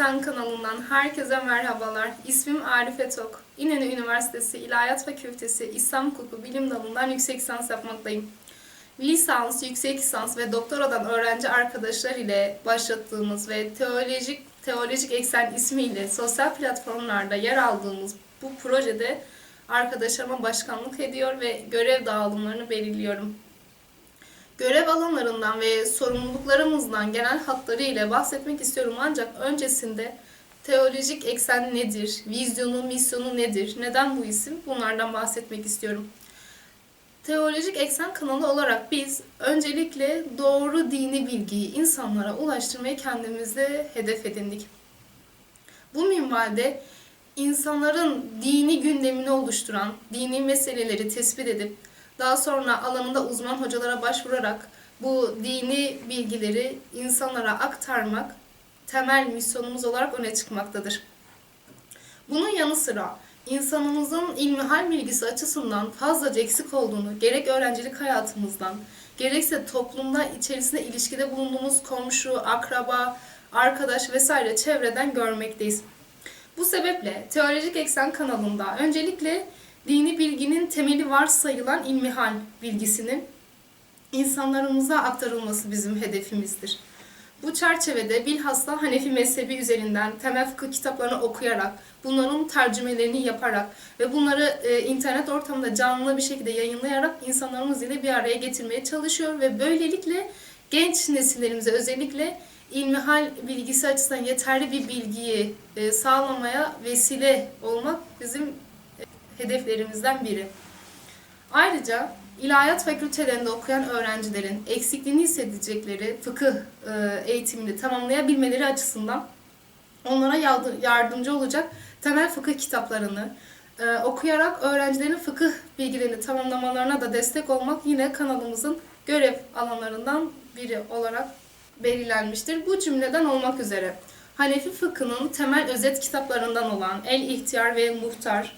Eksen kanalından herkese merhabalar. İsmim Arif Etok. İnönü Üniversitesi İlahiyat Fakültesi İslam Hukuku Bilim Dalı'ndan yüksek lisans yapmaktayım. Lisans, yüksek lisans ve doktoradan öğrenci arkadaşlar ile başlattığımız ve teolojik teolojik eksen ismiyle sosyal platformlarda yer aldığımız bu projede arkadaşlarıma başkanlık ediyor ve görev dağılımlarını belirliyorum. Görev alanlarından ve sorumluluklarımızdan genel hatlarıyla bahsetmek istiyorum ancak öncesinde teolojik eksen nedir, vizyonu, misyonu nedir, neden bu isim bunlardan bahsetmek istiyorum. Teolojik Eksen kanalı olarak biz öncelikle doğru dini bilgiyi insanlara ulaştırmayı kendimize hedef edindik. Bu minvalde insanların dini gündemini oluşturan dini meseleleri tespit edip daha sonra alanında uzman hocalara başvurarak bu dini bilgileri insanlara aktarmak temel misyonumuz olarak öne çıkmaktadır. Bunun yanı sıra insanımızın ilmihal bilgisi açısından fazlaca eksik olduğunu gerek öğrencilik hayatımızdan gerekse toplumda içerisinde ilişkide bulunduğumuz komşu, akraba, arkadaş vesaire çevreden görmekteyiz. Bu sebeple Teolojik Eksen kanalında öncelikle dini bilginin temeli varsayılan ilmihal bilgisinin insanlarımıza aktarılması bizim hedefimizdir. Bu çerçevede bilhassa Hanefi mezhebi üzerinden temel fıkıh kitaplarını okuyarak, bunların tercümelerini yaparak ve bunları e, internet ortamında canlı bir şekilde yayınlayarak insanlarımız ile bir araya getirmeye çalışıyor ve böylelikle genç nesillerimize özellikle ilmihal bilgisi açısından yeterli bir bilgiyi e, sağlamaya vesile olmak bizim hedeflerimizden biri. Ayrıca ilahiyat fakültelerinde okuyan öğrencilerin eksikliğini hissedecekleri fıkıh e, eğitimini tamamlayabilmeleri açısından onlara yardı- yardımcı olacak temel fıkıh kitaplarını e, okuyarak öğrencilerin fıkıh bilgilerini tamamlamalarına da destek olmak yine kanalımızın görev alanlarından biri olarak belirlenmiştir. Bu cümleden olmak üzere Hanefi fıkhının temel özet kitaplarından olan El İhtiyar ve Muhtar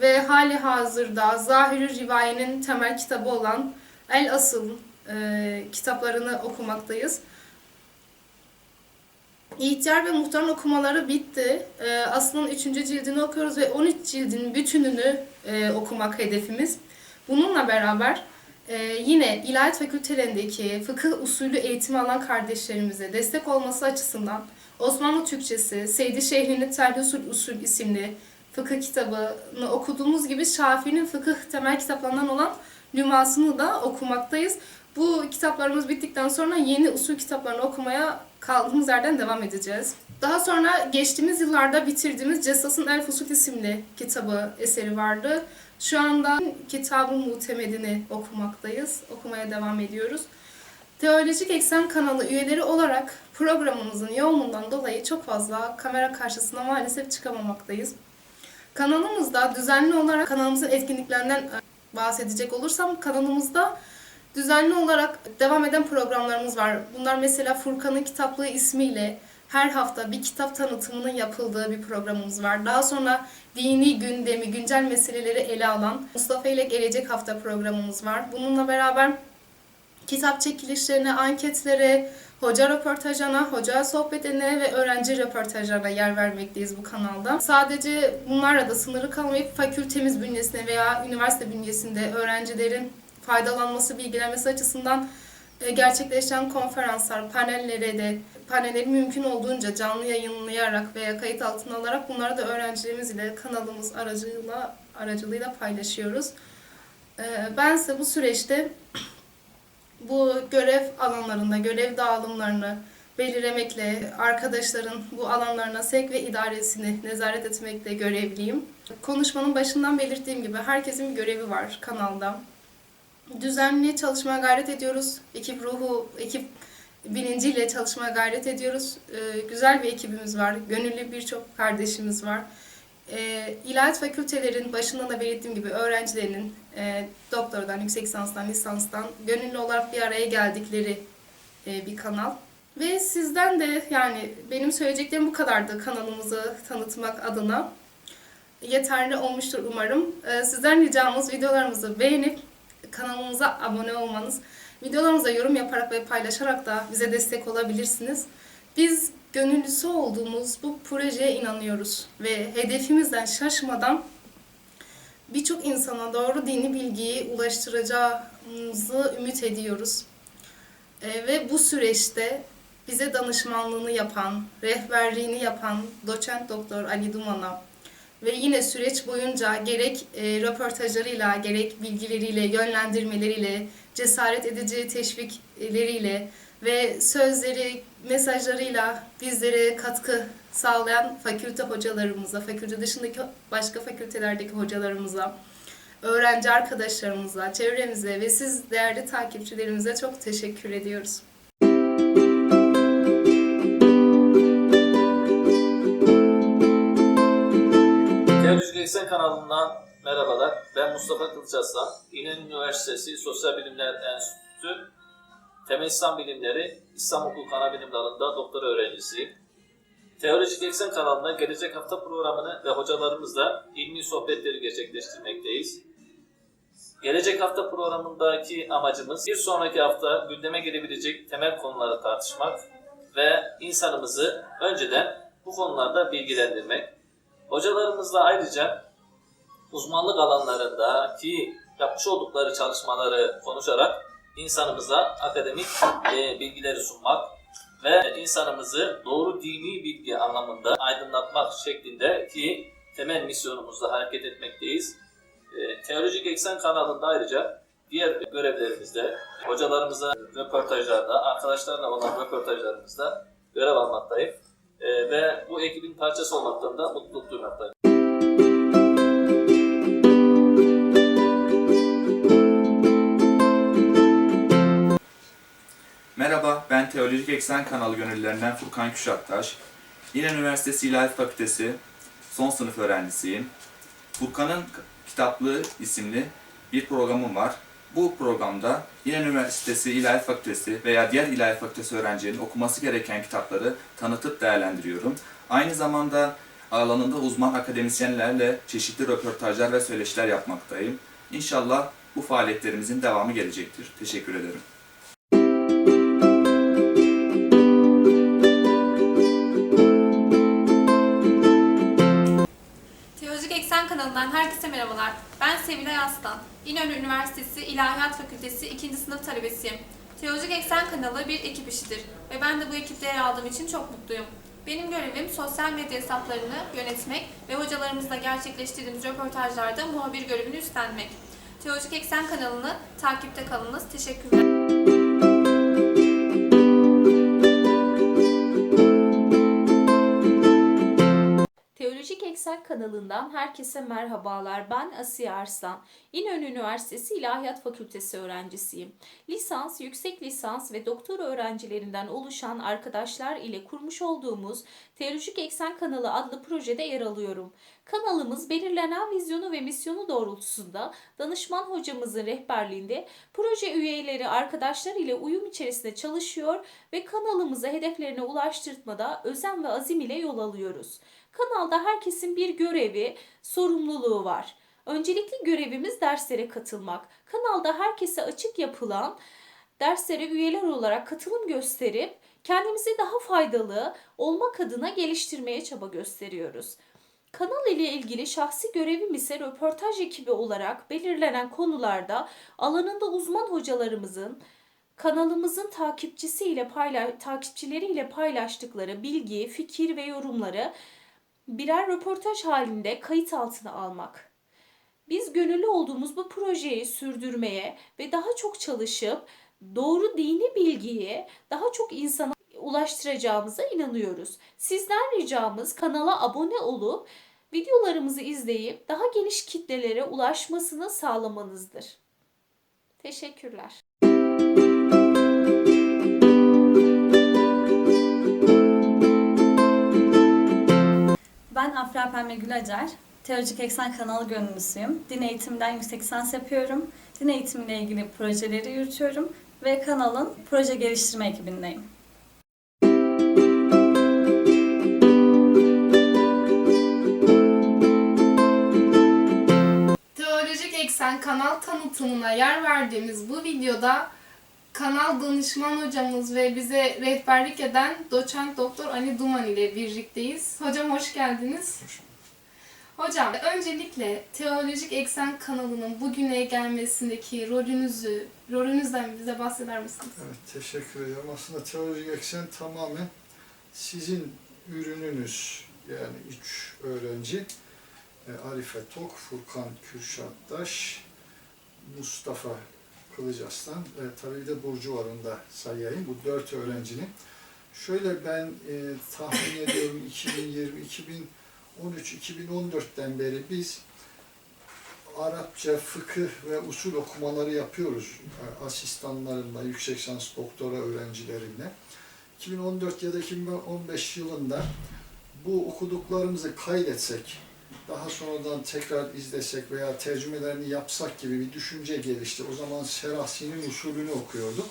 ve hali hazırda Zahiri Rivaye'nin temel kitabı olan El Asıl e, kitaplarını okumaktayız. İhtiyar ve Muhtar'ın okumaları bitti. E, aslının 3. cildini okuyoruz ve 13 cildin bütününü e, okumak hedefimiz. Bununla beraber e, yine ilahiyat fakültelerindeki fıkıh usulü eğitimi alan kardeşlerimize destek olması açısından Osmanlı Türkçesi, Seydi Şehri'nin Terhüsül Usul isimli fıkıh kitabını okuduğumuz gibi Şafii'nin fıkıh temel kitaplarından olan Lümasını da okumaktayız. Bu kitaplarımız bittikten sonra yeni usul kitaplarını okumaya kaldığımız yerden devam edeceğiz. Daha sonra geçtiğimiz yıllarda bitirdiğimiz Cessas'ın El Fusul isimli kitabı eseri vardı. Şu anda Kitab-ı Mutemedini okumaktayız. Okumaya devam ediyoruz. Teolojik Eksen kanalı üyeleri olarak programımızın yoğunluğundan dolayı çok fazla kamera karşısına maalesef çıkamamaktayız. Kanalımızda düzenli olarak kanalımızın etkinliklerinden e, bahsedecek olursam kanalımızda düzenli olarak devam eden programlarımız var. Bunlar mesela Furkan'ın kitaplığı ismiyle her hafta bir kitap tanıtımının yapıldığı bir programımız var. Daha sonra dini gündemi, güncel meseleleri ele alan Mustafa ile Gelecek Hafta programımız var. Bununla beraber kitap çekilişlerine, anketlere, hoca röportajına, hoca sohbetine ve öğrenci röportajlarına yer vermekteyiz bu kanalda. Sadece bunlarla da sınırı kalmayıp fakültemiz bünyesinde veya üniversite bünyesinde öğrencilerin faydalanması, bilgilenmesi açısından e, gerçekleşen konferanslar, panellere de panelleri mümkün olduğunca canlı yayınlayarak veya kayıt altına alarak bunları da öğrencilerimiz ile kanalımız aracılığıyla aracılığıyla paylaşıyoruz. E, Ben ise bu süreçte bu görev alanlarında görev dağılımlarını belirlemekle arkadaşların bu alanlarına sevk ve idaresini nezaret etmekle görevliyim. Konuşmanın başından belirttiğim gibi herkesin bir görevi var kanalda. Düzenli çalışmaya gayret ediyoruz. Ekip ruhu, ekip bilinciyle çalışmaya gayret ediyoruz. Ee, güzel bir ekibimiz var. Gönüllü birçok kardeşimiz var. E, ilahiyat fakültelerin başında da belirttiğim gibi öğrencilerinin e, doktordan, yüksek lisanstan, lisanstan gönüllü olarak bir araya geldikleri e, bir kanal. Ve sizden de yani benim söyleyeceklerim bu kadardı kanalımızı tanıtmak adına. Yeterli olmuştur umarım. E, sizden ricamız videolarımızı beğenip kanalımıza abone olmanız. Videolarımıza yorum yaparak ve paylaşarak da bize destek olabilirsiniz. Biz gönüllüsü olduğumuz bu projeye inanıyoruz ve hedefimizden şaşmadan birçok insana doğru dini bilgiyi ulaştıracağımızı ümit ediyoruz. E, ve bu süreçte bize danışmanlığını yapan, rehberliğini yapan doçent doktor Ali Duman'a ve yine süreç boyunca gerek e, röportajlarıyla, gerek bilgileriyle, yönlendirmeleriyle, cesaret edici teşvikleriyle ve sözleri, mesajlarıyla bizlere katkı sağlayan fakülte hocalarımıza, fakülte dışındaki başka fakültelerdeki hocalarımıza, öğrenci arkadaşlarımıza, çevremize ve siz değerli takipçilerimize çok teşekkür ediyoruz. Eksen kanalından merhabalar. Ben Mustafa Kılıçaslan. İnönü Üniversitesi Sosyal Bilimler Enstitüsü Temel İslam Bilimleri İslam Hukuk Anabilim Dalı'nda doktora öğrencisiyim. Teolojik Eksen kanalında gelecek hafta programını ve hocalarımızla ilmi sohbetleri gerçekleştirmekteyiz. Gelecek hafta programındaki amacımız bir sonraki hafta gündeme gelebilecek temel konuları tartışmak ve insanımızı önceden bu konularda bilgilendirmek. Hocalarımızla ayrıca uzmanlık alanlarındaki yapmış oldukları çalışmaları konuşarak insanımıza akademik e, bilgileri sunmak ve insanımızı doğru dini bilgi anlamında aydınlatmak şeklindeki temel misyonumuzla hareket etmekteyiz. E, Teolojik Eksen kanalında ayrıca diğer görevlerimizde, hocalarımıza röportajlarda, arkadaşlarla olan röportajlarımızda görev almaktayım. E, ve bu ekibin parçası olmaktan da mutluluk duymaktayım. Merhaba, ben Teolojik Eksen kanalı gönüllülerinden Furkan Küşattaş. İnönü Üniversitesi İlahiyat Fakültesi son sınıf öğrencisiyim. Furkan'ın Kitaplığı isimli bir programım var. Bu programda İnönü Üniversitesi İlahiyat Fakültesi veya diğer İlahiyat Fakültesi öğrencilerinin okuması gereken kitapları tanıtıp değerlendiriyorum. Aynı zamanda alanında uzman akademisyenlerle çeşitli röportajlar ve söyleşiler yapmaktayım. İnşallah bu faaliyetlerimizin devamı gelecektir. Teşekkür ederim. Kanalından herkese merhabalar. Ben Sevilay Aslan. İnönü Üniversitesi İlahiyat Fakültesi 2. sınıf talebesiyim. Teolojik Eksen kanalı bir ekip işidir ve ben de bu ekipte yer aldığım için çok mutluyum. Benim görevim sosyal medya hesaplarını yönetmek ve hocalarımızla gerçekleştirdiğimiz röportajlarda muhabir görevini üstlenmek. Teolojik Eksen kanalını takipte kalınız. Teşekkürler. Kanalından herkese merhabalar. Ben Asiye Arslan. İnönü Üniversitesi İlahiyat Fakültesi öğrencisiyim. Lisans, yüksek lisans ve doktora öğrencilerinden oluşan arkadaşlar ile kurmuş olduğumuz Teolojik Eksen kanalı adlı projede yer alıyorum. Kanalımız belirlenen vizyonu ve misyonu doğrultusunda danışman hocamızın rehberliğinde proje üyeleri arkadaşlar ile uyum içerisinde çalışıyor ve kanalımızı hedeflerine ulaştırmada özen ve azim ile yol alıyoruz. Kanalda herkesin bir görevi, sorumluluğu var. Öncelikli görevimiz derslere katılmak. Kanalda herkese açık yapılan derslere üyeler olarak katılım gösterip kendimizi daha faydalı olmak adına geliştirmeye çaba gösteriyoruz. Kanal ile ilgili şahsi görevim ise röportaj ekibi olarak belirlenen konularda alanında uzman hocalarımızın kanalımızın takipçisiyle payla takipçileriyle paylaştıkları bilgi, fikir ve yorumları birer röportaj halinde kayıt altına almak. Biz gönüllü olduğumuz bu projeyi sürdürmeye ve daha çok çalışıp doğru dini bilgiyi daha çok insana ulaştıracağımıza inanıyoruz. Sizden ricamız kanala abone olup videolarımızı izleyip daha geniş kitlelere ulaşmasını sağlamanızdır. Teşekkürler. Ben Afra Pembe Gülacer. Teolojik Eksen kanalı gönüllüsüyüm. Din eğitiminden yüksek lisans yapıyorum. Din eğitimiyle ilgili projeleri yürütüyorum ve kanalın proje geliştirme ekibindeyim. Teolojik Eksen kanal tanıtımına yer verdiğimiz bu videoda kanal danışman hocamız ve bize rehberlik eden doçent doktor Ali Duman ile birlikteyiz. Hocam hoş geldiniz. Hocam öncelikle Teolojik Eksen kanalının bugüne gelmesindeki rolünüzü, rolünüzden bize bahseder misiniz? Evet, teşekkür ederim. Aslında teolojik eksen tamamen sizin ürününüz. Yani üç öğrenci, e, Arife Tok, Furkan Kürşattaş, Mustafa Kılıcaslan, e, tabii bir de Burcu var onu da sayayım. Bu dört öğrencinin. Şöyle ben e, tahmin ediyorum 2020, 2013, 2014'ten beri biz Arapça fıkıh ve usul okumaları yapıyoruz e, asistanlarımla, yüksek lisans doktora öğrencilerimle. 2014 ya da 2015 yılında bu okuduklarımızı kaydetsek, daha sonradan tekrar izlesek veya tercümelerini yapsak gibi bir düşünce gelişti. O zaman Serahsi'nin usulünü okuyorduk.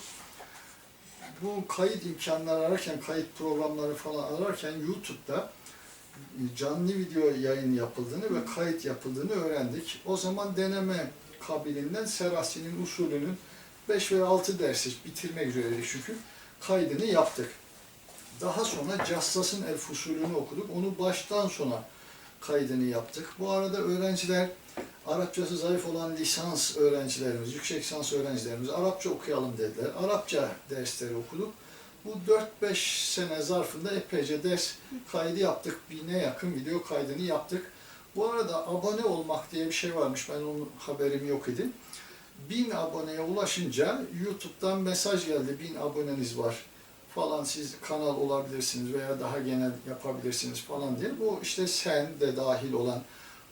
Bu kayıt imkanları ararken, kayıt programları falan ararken YouTube'da canlı video yayın yapıldığını ve kayıt yapıldığını öğrendik. O zaman deneme kabiliğinden Serasi'nin usulünün 5 veya 6 dersi bitirmek üzereydik çünkü kaydını yaptık. Daha sonra Cassas'ın El Fusulünü okuduk. Onu baştan sona kaydını yaptık. Bu arada öğrenciler, Arapçası zayıf olan lisans öğrencilerimiz, yüksek lisans öğrencilerimiz Arapça okuyalım dediler. Arapça dersleri okuduk. Bu 4-5 sene zarfında epeyce ders kaydı yaptık. Bine yakın video kaydını yaptık. Bu arada abone olmak diye bir şey varmış. Ben onun haberim yok idi. 1000 aboneye ulaşınca YouTube'dan mesaj geldi. 1000 aboneniz var falan siz kanal olabilirsiniz veya daha genel yapabilirsiniz falan diye. Bu işte sen de dahil olan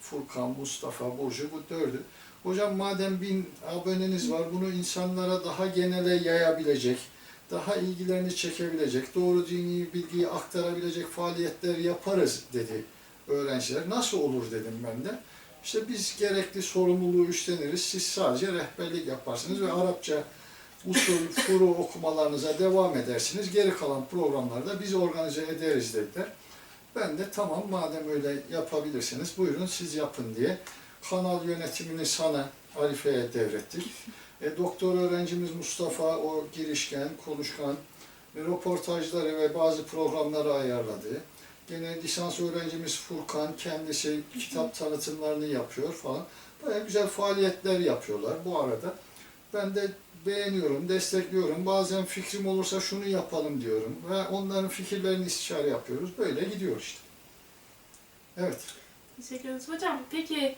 Furkan, Mustafa, Burcu bu dördü. Hocam madem bin aboneniz var bunu insanlara daha genele yayabilecek, daha ilgilerini çekebilecek, doğru dini bilgiyi aktarabilecek faaliyetler yaparız dedi öğrenciler. Nasıl olur dedim ben de. İşte biz gerekli sorumluluğu üstleniriz. Siz sadece rehberlik yaparsınız ve Arapça usul, furu okumalarınıza devam edersiniz. Geri kalan programlarda biz organize ederiz dediler. Ben de tamam madem öyle yapabilirsiniz buyurun siz yapın diye kanal yönetimini sana Arife'ye devrettik. E, doktor öğrencimiz Mustafa o girişken, konuşkan ve röportajları ve bazı programları ayarladı. Gene lisans öğrencimiz Furkan kendisi kitap tanıtımlarını yapıyor falan. Baya güzel faaliyetler yapıyorlar bu arada. Ben de beğeniyorum, destekliyorum. Bazen fikrim olursa şunu yapalım diyorum. Ve onların fikirlerini istişare yapıyoruz. Böyle gidiyor işte. Evet. Teşekkür ederiz. Hocam peki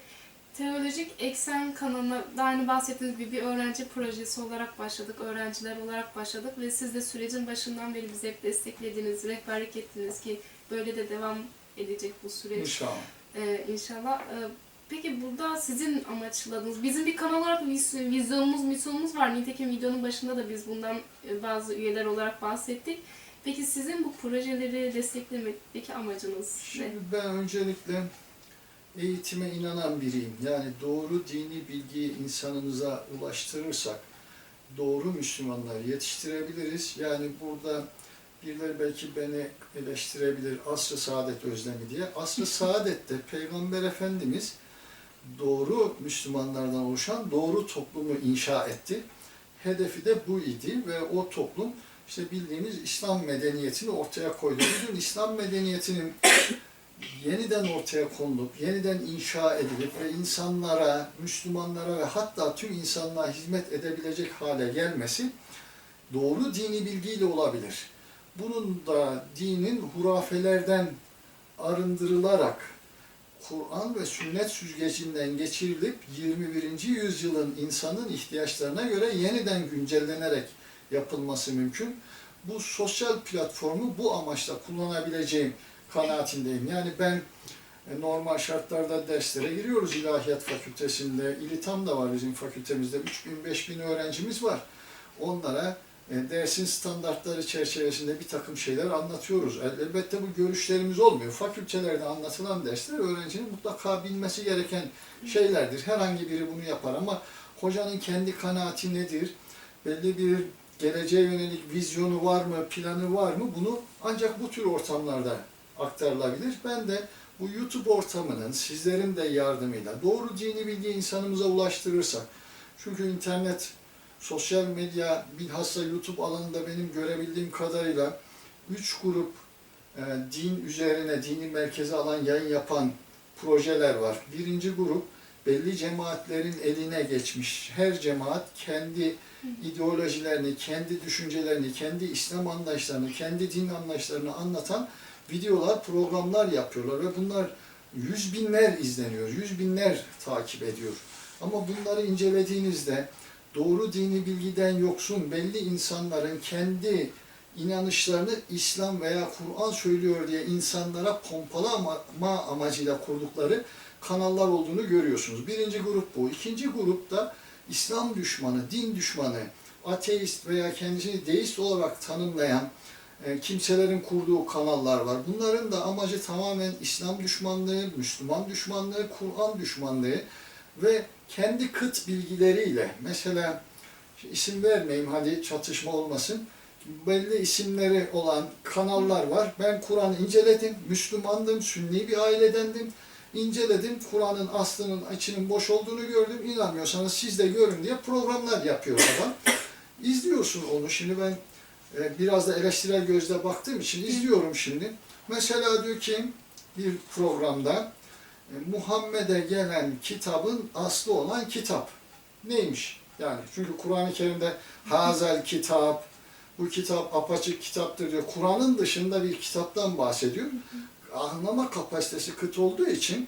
Teolojik Eksen kanalına da hani bahsettiğiniz gibi bir öğrenci projesi olarak başladık, öğrenciler olarak başladık ve siz de sürecin başından beri bizi hep desteklediniz, rehberlik ettiniz ki böyle de devam edecek bu süreç. İnşallah. Ee, inşallah. Ee, peki burada sizin amaçladığınız, bizim bir kanal olarak vis- vizyonumuz, misyonumuz var. Nitekim videonun başında da biz bundan e, bazı üyeler olarak bahsettik. Peki sizin bu projeleri desteklemedeki amacınız ne? Şimdi ben öncelikle eğitime inanan biriyim. Yani doğru dini bilgiyi insanımıza ulaştırırsak doğru Müslümanlar yetiştirebiliriz. Yani burada birileri belki beni eleştirebilir asr-ı saadet özlemi diye. Asr-ı saadette Peygamber Efendimiz doğru Müslümanlardan oluşan doğru toplumu inşa etti. Hedefi de bu idi ve o toplum işte bildiğimiz İslam medeniyetini ortaya koydu. Bugün İslam medeniyetinin yeniden ortaya konulup, yeniden inşa edilip ve insanlara, Müslümanlara ve hatta tüm insanlığa hizmet edebilecek hale gelmesi doğru dini bilgiyle olabilir. Bunun da dinin hurafelerden arındırılarak Kur'an ve sünnet süzgecinden geçirilip 21. yüzyılın insanın ihtiyaçlarına göre yeniden güncellenerek yapılması mümkün. Bu sosyal platformu bu amaçla kullanabileceğim kanaatindeyim. Yani ben e, normal şartlarda derslere giriyoruz ilahiyat fakültesinde. İlitam da var bizim fakültemizde. 3000-5000 öğrencimiz var. Onlara dersin standartları çerçevesinde bir takım şeyler anlatıyoruz. El- Elbette bu görüşlerimiz olmuyor. Fakültelerde anlatılan dersler öğrencinin mutlaka bilmesi gereken şeylerdir. Herhangi biri bunu yapar ama hocanın kendi kanaati nedir? Belli bir geleceğe yönelik vizyonu var mı, planı var mı? Bunu ancak bu tür ortamlarda aktarılabilir. Ben de bu YouTube ortamının sizlerin de yardımıyla doğru dini bilgi insanımıza ulaştırırsak, çünkü internet sosyal medya, bilhassa YouTube alanında benim görebildiğim kadarıyla üç grup e, din üzerine, dini merkeze alan yayın yapan projeler var. Birinci grup belli cemaatlerin eline geçmiş. Her cemaat kendi ideolojilerini, kendi düşüncelerini, kendi İslam anlayışlarını, kendi din anlayışlarını anlatan videolar, programlar yapıyorlar ve bunlar yüz binler izleniyor, yüz binler takip ediyor. Ama bunları incelediğinizde doğru dini bilgiden yoksun belli insanların kendi inanışlarını İslam veya Kur'an söylüyor diye insanlara pompalama amacıyla kurdukları kanallar olduğunu görüyorsunuz. Birinci grup bu. İkinci grupta İslam düşmanı, din düşmanı, ateist veya kendisini deist olarak tanımlayan e, kimselerin kurduğu kanallar var. Bunların da amacı tamamen İslam düşmanlığı, Müslüman düşmanlığı, Kur'an düşmanlığı ve kendi kıt bilgileriyle mesela isim vermeyeyim hadi çatışma olmasın. Belli isimleri olan kanallar var. Ben Kur'an'ı inceledim. Müslümandım, Sünni bir ailedendim. İnceledim. Kur'an'ın aslının içinin boş olduğunu gördüm. İnanmıyorsanız siz de görün diye programlar yapıyor adam. İzliyorsun onu. Şimdi ben e, biraz da eleştirel gözle baktığım için izliyorum şimdi. Mesela diyor ki bir programda Muhammed'e gelen kitabın aslı olan kitap. Neymiş? Yani çünkü Kur'an-ı Kerim'de hazel kitap, bu kitap apaçık kitaptır diyor. Kur'an'ın dışında bir kitaptan bahsediyor. Anlama kapasitesi kıt olduğu için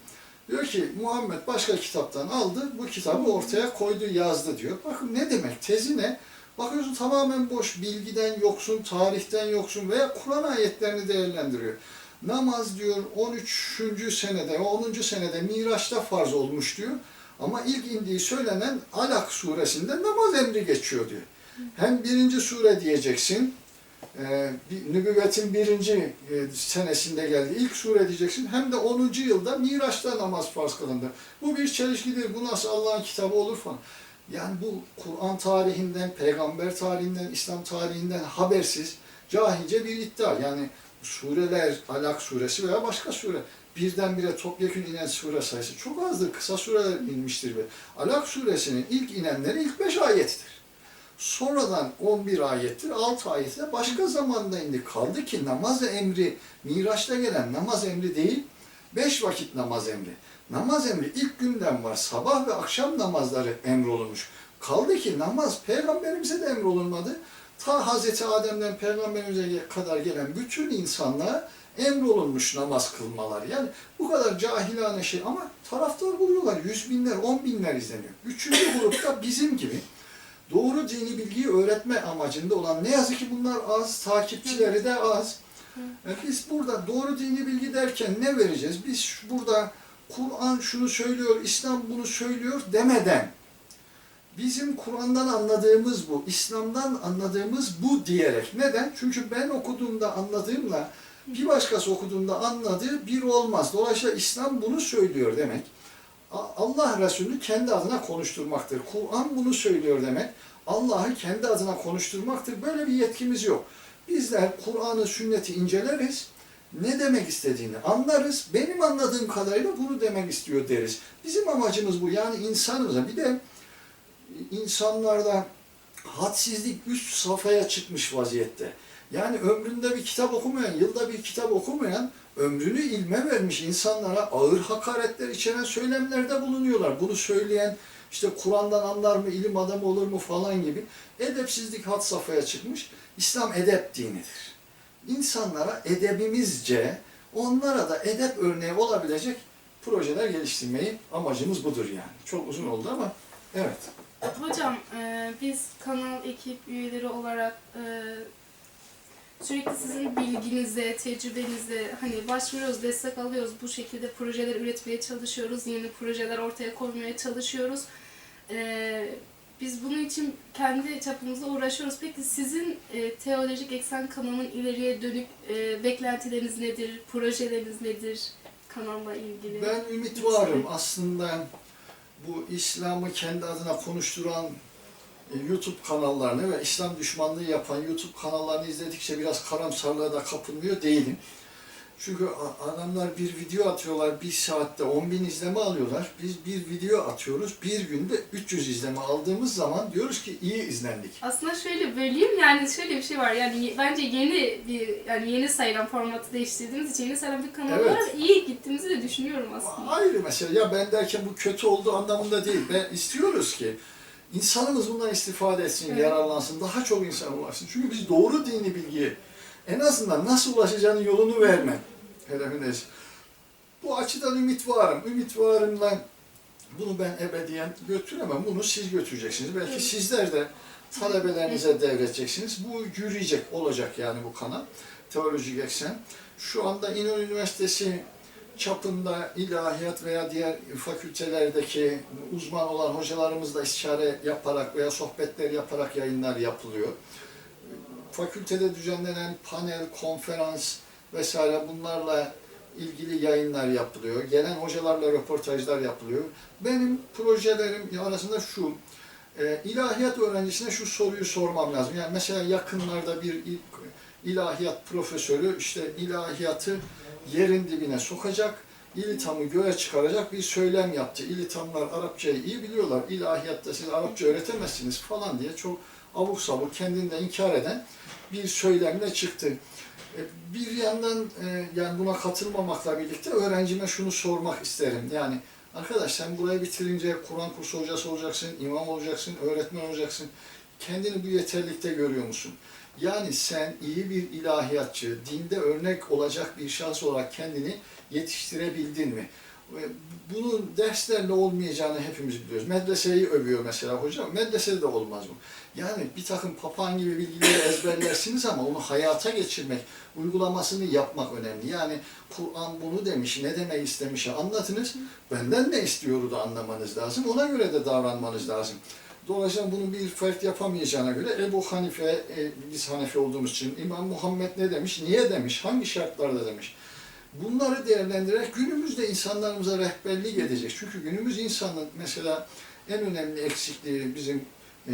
diyor ki Muhammed başka kitaptan aldı, bu kitabı ortaya koydu, yazdı diyor. Bakın ne demek? Tezi ne? Bakıyorsun tamamen boş, bilgiden yoksun, tarihten yoksun veya Kur'an ayetlerini değerlendiriyor. Namaz diyor 13. senede, 10. senede Miraç'ta farz olmuş diyor. Ama ilk indiği söylenen Alak suresinde namaz emri geçiyor diyor. Hem birinci sure diyeceksin, e, nübüvvetin birinci e, senesinde geldi. İlk sure diyeceksin. Hem de 10. yılda Miraç'ta namaz farz kılındı. Bu bir çelişkidir. Bu nasıl Allah'ın kitabı olur falan. Yani bu Kur'an tarihinden, peygamber tarihinden, İslam tarihinden habersiz, cahilce bir iddia. Yani sureler, Alak suresi veya başka sure. Birdenbire topyekun inen sure sayısı çok azdır. Kısa sureler inmiştir. Ve Alak suresinin ilk inenleri ilk beş ayettir. Sonradan 11 ayettir, 6 ayette başka zamanda indi. Kaldı ki namaz emri, Miraç'ta gelen namaz emri değil, 5 vakit namaz emri. Namaz emri ilk günden var. Sabah ve akşam namazları emrolunmuş. Kaldı ki namaz peygamberimize de emrolunmadı. Ta Hazreti Adem'den peygamberimize kadar gelen bütün insanlığa emrolunmuş namaz kılmaları. Yani bu kadar cahilane şey ama taraftar buluyorlar. Yüz binler, on binler izleniyor. Üçüncü grupta bizim gibi doğru dini bilgiyi öğretme amacında olan ne yazık ki bunlar az, takipçileri de az. E Biz burada doğru dini bilgi derken ne vereceğiz? Biz burada Kur'an şunu söylüyor, İslam bunu söylüyor demeden bizim Kur'an'dan anladığımız bu, İslam'dan anladığımız bu diyerek. Neden? Çünkü ben okuduğumda anladığımla bir başkası okuduğunda anladığı bir olmaz. Dolayısıyla İslam bunu söylüyor demek. Allah Resulü kendi adına konuşturmaktır. Kur'an bunu söylüyor demek. Allah'ı kendi adına konuşturmaktır. Böyle bir yetkimiz yok. Bizler Kur'an'ı, sünneti inceleriz. Ne demek istediğini anlarız. Benim anladığım kadarıyla bunu demek istiyor deriz. Bizim amacımız bu. Yani insanımıza bir de insanlarda hadsizlik üst safhaya çıkmış vaziyette. Yani ömründe bir kitap okumayan, yılda bir kitap okumayan, ömrünü ilme vermiş insanlara ağır hakaretler içeren söylemlerde bulunuyorlar. Bunu söyleyen işte Kur'an'dan anlar mı, ilim adamı olur mu falan gibi edepsizlik had safhaya çıkmış. İslam edep dinidir. İnsanlara edebimizce, onlara da edep örneği olabilecek projeler geliştirmeyi amacımız budur yani. Çok uzun oldu ama evet. Hocam e, biz kanal ekip üyeleri olarak e, sürekli sizin bilginize, tecrübenize hani başvuruyoruz, destek alıyoruz. Bu şekilde projeler üretmeye çalışıyoruz. Yeni projeler ortaya koymaya çalışıyoruz. E, biz bunun için kendi çapımızda uğraşıyoruz. Peki sizin e, Teolojik Eksen kanalının ileriye dönük e, beklentileriniz nedir? Projeleriniz nedir? Kanalla ilgili. Ben ümit varım. Aslında bu İslam'ı kendi adına konuşturan e, YouTube kanallarını ve İslam düşmanlığı yapan YouTube kanallarını izledikçe biraz karamsarlığa da kapılmıyor değilim. Çünkü adamlar bir video atıyorlar bir saatte 10 bin izleme alıyorlar. Biz bir video atıyoruz bir günde 300 izleme aldığımız zaman diyoruz ki iyi izlendik. Aslında şöyle böleyim yani şöyle bir şey var yani bence yeni bir yani yeni sayılan formatı değiştirdiğimiz için yeni sayılan bir kanal Evet. olarak iyi gittiğimizi de düşünüyorum aslında. Ayrı mesele. Ya ben derken bu kötü olduğu anlamında değil. Ben istiyoruz ki insanımız bundan istifade etsin, Evet. yararlansın, daha çok insan ulaşsın. Çünkü biz doğru dini bilgiye en azından nasıl ulaşacağının yolunu verme hedefindeyiz. Bu açıdan ümit varım. Ümit varımla bunu ben ebediyen götüremem. Bunu siz götüreceksiniz. Belki Evet. sizler de talebelerinize devredeceksiniz. Bu yürüyecek olacak yani bu kanal. Teolojik eksen. Şu anda İnönü Üniversitesi çapında ilahiyat veya diğer fakültelerdeki uzman olan hocalarımızla istişare yaparak veya sohbetler yaparak yayınlar yapılıyor. Fakültede düzenlenen panel, konferans vesaire bunlarla ilgili yayınlar yapılıyor. Gelen hocalarla röportajlar yapılıyor. Benim projelerim arasında şu, e, ilahiyat öğrencisine şu soruyu sormam lazım. Yani mesela yakınlarda bir il- ilahiyat profesörü işte ilahiyatı yerin dibine sokacak, İlitamı göğe çıkaracak bir söylem yaptı. İlitamlar Arapçayı iyi biliyorlar. İlahiyatta siz Arapça öğretemezsiniz falan diye çok abuk sabuk kendinde inkar eden bir söylemle çıktı. E, Bir yandan e, yani buna katılmamakla birlikte öğrencime şunu sormak isterim. Yani arkadaş sen burayı bitirince Kur'an kursu hocası olacaksın, imam olacaksın, öğretmen olacaksın. Kendini bu yeterlikte görüyor musun? Yani sen iyi bir ilahiyatçı, dinde örnek olacak bir şahıs olarak kendini yetiştirebildin mi? Ve Bunun derslerle olmayacağını hepimiz biliyoruz. Medreseyi övüyor mesela hocam. Medresede de olmaz mı? Yani bir takım papağan gibi bilgileri ezberlersiniz ama onu hayata geçirmek, uygulamasını yapmak önemli. Yani Kur'an bunu demiş, ne demek istemiş anlatınız. Benden ne istiyoru da anlamanız lazım. Ona göre de davranmanız lazım. Dolayısıyla bunu bir fert yapamayacağına göre Ebu Hanife, e, biz Hanefi olduğumuz için İmam Muhammed ne demiş, niye demiş, hangi şartlarda demiş. Bunları değerlendirerek günümüzde insanlarımıza rehberlik edecek. Çünkü günümüz insanın mesela en önemli eksikliği bizim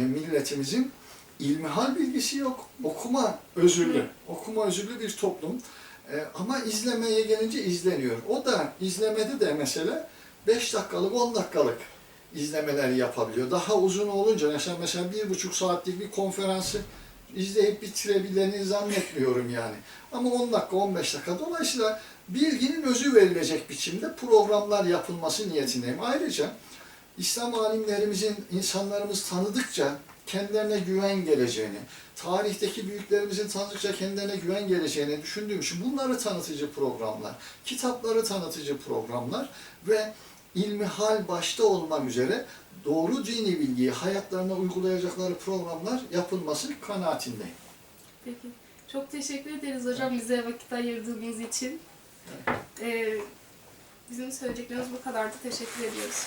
milletimizin ilmihal bilgisi yok. Okuma özürlü. Okuma özürlü bir toplum. E, ama izlemeye gelince izleniyor. O da izlemede de mesela 5 dakikalık 10 dakikalık izlemeler yapabiliyor. Daha uzun olunca mesela mesela bir buçuk saatlik bir konferansı izleyip bitirebileni zannetmiyorum yani. Ama 10 dakika 15 dakika dolayısıyla bilginin özü verilecek biçimde programlar yapılması niyetindeyim. Ayrıca İslam alimlerimizin insanlarımız tanıdıkça kendilerine güven geleceğini, tarihteki büyüklerimizin tanıdıkça kendilerine güven geleceğini düşündüğüm için bunları tanıtıcı programlar, kitapları tanıtıcı programlar ve ilmihal başta olmak üzere doğru dini bilgiyi hayatlarına uygulayacakları programlar yapılması kanaatindeyim. Peki. Çok teşekkür ederiz hocam bize vakit ayırdığınız için. Ee, bizim söyleyeceklerimiz bu kadardı. Teşekkür ediyoruz.